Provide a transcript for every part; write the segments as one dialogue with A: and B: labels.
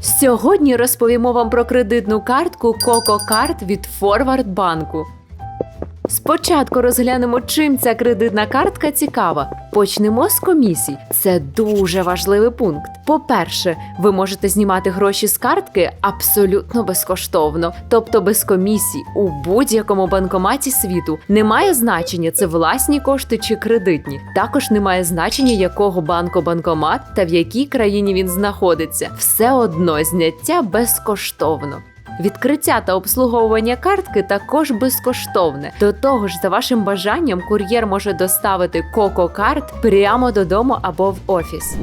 A: Сьогодні розповімо вам про кредитну картку CocoCard від Forward банку. Спочатку розглянемо, чим ця кредитна картка цікава. Почнемо з комісій. Це дуже важливий пункт. По-перше, ви можете знімати гроші з картки абсолютно безкоштовно, тобто без комісій у будь-якому банкоматі світу. Немає значення, це власні кошти чи кредитні. Також немає значення, якого банку банкомат та в якій країні він знаходиться. Все одно зняття безкоштовно. Відкриття та обслуговування картки також безкоштовне. До того ж, за вашим бажанням, кур'єр може доставити CocoCard прямо додому або в офіс.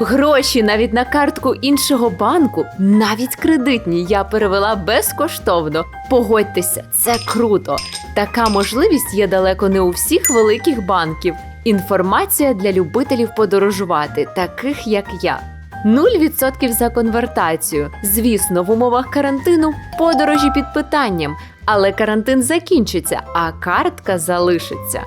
A: Гроші навіть на картку іншого банку, навіть кредитні, я перевела безкоштовно. Погодьтеся, це круто. Така можливість є далеко не у всіх великих банків. Інформація для любителів подорожувати, таких як я. 0% за конвертацію. Звісно, в умовах карантину подорожі під питанням, але карантин закінчиться, а картка залишиться.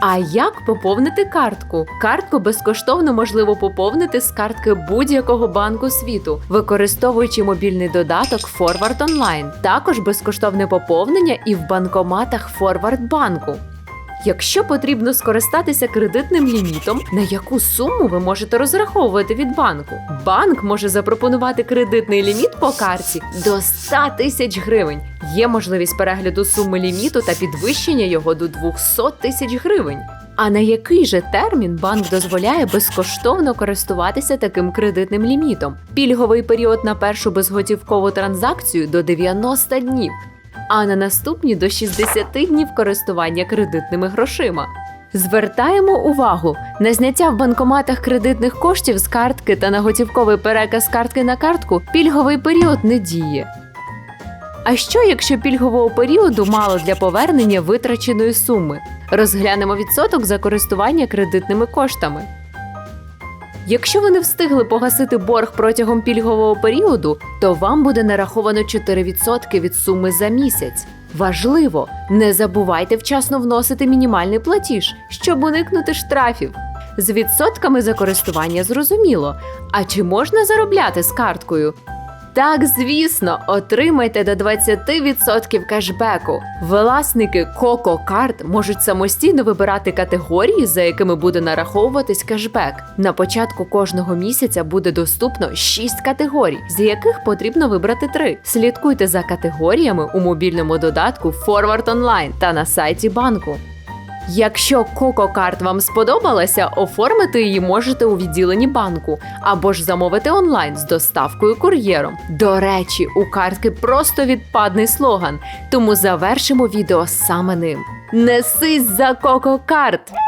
A: А як поповнити картку? Картку безкоштовно можливо поповнити з картки будь-якого банку світу, використовуючи мобільний додаток Forward Online. Також безкоштовне поповнення і в банкоматах Forward банку. Якщо потрібно скористатися кредитним лімітом, на яку суму ви можете розраховувати від банку? Банк може запропонувати кредитний ліміт по карті до 100 тисяч гривень. Є можливість перегляду суми ліміту та підвищення його до 200 тисяч гривень. А на який же термін банк дозволяє безкоштовно користуватися таким кредитним лімітом? Пільговий період на першу безготівкову транзакцію до 90 днів а на наступні до 60 днів користування кредитними грошима. Звертаємо увагу на зняття в банкоматах кредитних коштів з картки та на готівковий переказ картки на картку пільговий період не діє. А що, якщо пільгового періоду мало для повернення витраченої суми? Розглянемо відсоток за користування кредитними коштами. Якщо ви не встигли погасити борг протягом пільгового періоду, то вам буде нараховано 4% від суми за місяць. Важливо, не забувайте вчасно вносити мінімальний платіж, щоб уникнути штрафів. З відсотками за користування зрозуміло. А чи можна заробляти з карткою? Так, звісно, отримайте до 20% кешбеку. Власники Coco Card можуть самостійно вибирати категорії, за якими буде нараховуватись кешбек. На початку кожного місяця буде доступно 6 категорій, з яких потрібно вибрати 3. Слідкуйте за категоріями у мобільному додатку Forward Online та на сайті банку. Якщо CocoCard вам сподобалася, оформити її можете у відділенні банку або ж замовити онлайн з доставкою кур'єром. До речі, у картки просто відпадний слоган, тому завершимо відео саме ним. Несись за CocoCard!